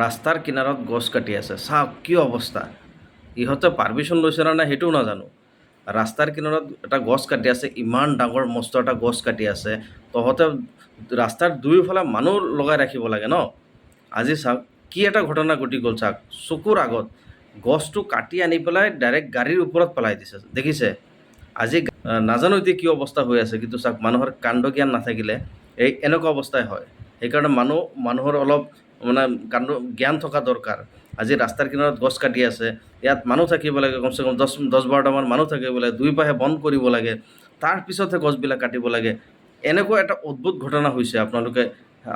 ৰাস্তাৰ কিনাৰত গছ কাটি আছে। চাওক, কি অৱস্থা। ইহঁতে পাৰ্মিশ্যন লৈছে নে নাই সেইটোও নাজানো। ৰাস্তাৰ কিনাৰত এটা গছ কাটি আছে, ইমান ডাঙৰ মস্ত এটা গছ কাটি আছে। তহঁতে ৰাস্তাৰ দুয়োফালে মানুহ লগাই ৰাখিব লাগে ন। আজি চাওক, কি এটা ঘটনা ঘটি গ'ল চাওক। চকুৰ আগত গছটো কাটি আনি পেলাই ডাইৰেক্ট গাড়ীৰ ওপৰত পেলাই দিছে। দেখিছে? আজি নাজানো এতিয়া কি অৱস্থা হৈ আছে, কিন্তু চাওক, মানুহৰ কাণ্ড জ্ঞান নাথাকিলে এই এনেকুৱা অৱস্থাই হয়। সেইকাৰণে মানুহ মানুহৰ অলপ মানে কাণ্ড জ্ঞান থকা দৰকাৰ। আজি ৰাস্তাৰ কিনাৰত গছ কাটি আছে, ইয়াত মানুহ থাকিব লাগে, কমচে কম দহ দহ বাৰটামান মানুহ থাকিব লাগে, দুই পাশে বন্ধ কৰিব লাগে তাৰপিছতহে গছবিলাক কাটিব লাগে। এনেকুৱা এটা অদ্ভুত ঘটনা হৈছে আপোনালোকে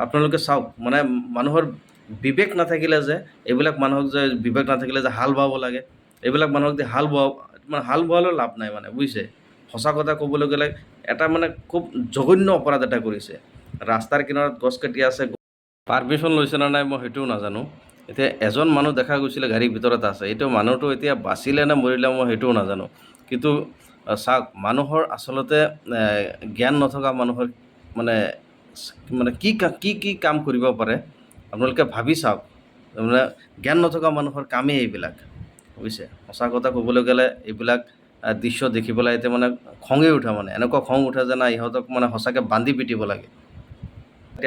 আপোনালোকে চাওক মানে মানুহৰ বিবেক নাথাকিলে যে, এইবিলাক মানুহক যে বিবেক নাথাকিলে যে হাল বাব লাগে, এইবিলাক মানুহক যে হাল বোৱা মানে হাল বোৱালেও লাভ নাই মানে বুজিছে? সঁচা কথা ক'বলৈ গ'লে, এটা মানে খুব জঘন্য অপৰাধ এটা কৰিছে। ৰাস্তাৰ কিনাৰত গছ কাটি আছে পাৰ্মিশ্যন লৈছে নে নাই মই সেইটোও নাজানো। এতিয়া এজন মানুহ দেখা গৈছিলে গাড়ীৰ ভিতৰত আছে, এইটো মানুহটো এতিয়া বাচিলে নে মৰিলে মই সেইটোও নাজানো। কিন্তু চাওক, মানুহৰ আচলতে জ্ঞান নথকা মানুহৰ মানে মানে কি কি কি কাম কৰিব পাৰে, আপোনালোকে ভাবি চাওক। মানে জ্ঞান নথকা মানুহৰ কামেই এইবিলাক, বুজিছে? সঁচা কথা ক'বলৈ গ'লে এইবিলাক দৃশ্য দেখি পেলাই এতিয়া মানে খঙেই উঠে মানে এনেকুৱা খং উঠে যে না ইহঁতক মানে সঁচাকৈ বান্ধি পিটিব লাগে।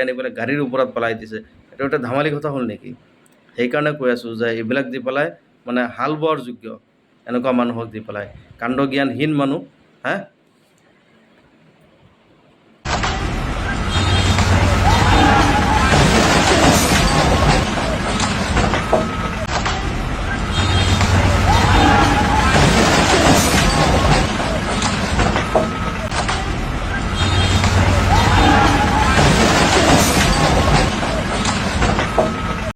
আনি পেলাই গাড়ীৰ ওপৰত পেলাই দিছে। এইটো এটা ধেমালি কথা হ'ল নেকি? সেইকাৰণে কৈ আছোঁ যে এইবিলাক দি পেলাই মানে হাল বোৱাৰ যোগ্য এনেকুৱা মানুহক দি পেলাই। কাণ্ড জ্ঞানহীন মানুহ, হা?